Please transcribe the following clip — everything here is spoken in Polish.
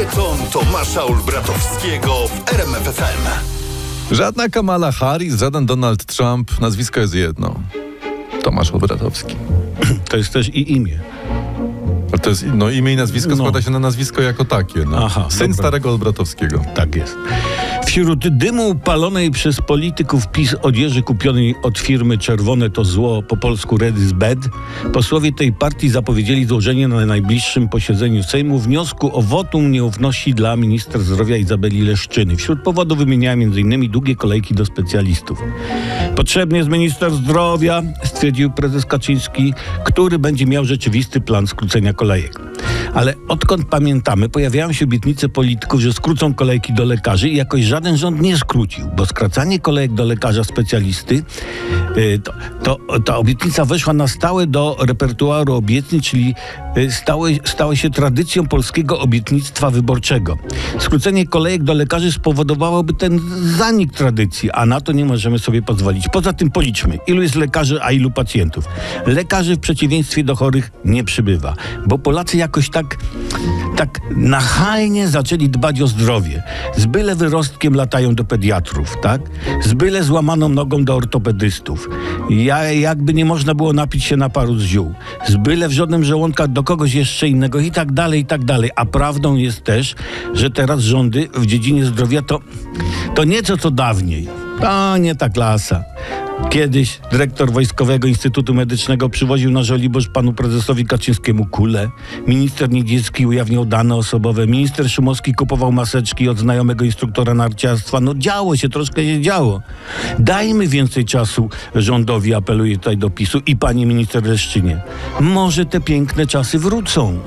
Wieczorem Tomasza Olbratowskiego w RMFFM. Żadna Kamala Harris, żaden Donald Trump. Nazwisko jest jedno. Tomasz Obratowski. To jest też i imię. Ale To jest, no imię i nazwisko No. składa się na nazwisko jako takie. No. Aha, Syn dobra. starego Olbratowskiego. Tak jest. Wśród dymu palonej przez polityków PiS odzieży kupionej od firmy Czerwone to zło, po polsku Red is bad, posłowie tej partii zapowiedzieli złożenie na najbliższym posiedzeniu Sejmu wniosku o wotum nieufności dla minister zdrowia Izabeli Leszczyny. Wśród powodów wymieniają m.in. długie kolejki do specjalistów. Potrzebny jest minister zdrowia, stwierdził prezes Kaczyński, który będzie miał rzeczywisty plan skrócenia kolejek. Ale odkąd pamiętamy, pojawiają się obietnice polityków, że skrócą kolejki do lekarzy i jakoś żaden rząd nie skrócił, bo skracanie kolejek do lekarza specjalisty, to, to, ta obietnica weszła na stałe do repertuaru obietnic, czyli y, stały, stały się tradycją polskiego obietnictwa wyborczego. Skrócenie kolejek do lekarzy spowodowałoby ten zanik tradycji, a na to nie możemy sobie pozwolić. Poza tym policzmy, ilu jest lekarzy, a ilu pacjentów. Lekarzy w przeciwieństwie do chorych nie przybywa, bo Polacy jakoś tak, tak nachalnie zaczęli dbać o zdrowie. Z byle wyrostkiem latają do pediatrów, tak? Z byle złamaną nogą do ortopedystów. Ja, jakby nie można było napić się na paru z ziół. Z byle wrzodem żołądka do kogoś jeszcze innego i tak dalej, i tak dalej. A prawdą jest też, że teraz rządy w dziedzinie zdrowia to, to nieco co dawniej. To nie ta klasa. Kiedyś dyrektor Wojskowego Instytutu Medycznego przywoził na Żoliborz panu prezesowi Kaczyńskiemu kulę. Minister Niedzielski ujawniał dane osobowe. Minister Szumowski kupował maseczki od znajomego instruktora narciarstwa. No działo się, troszkę się działo. Dajmy więcej czasu rządowi, apeluję tutaj do PiSu i pani minister Leszczynie. Może te piękne czasy wrócą.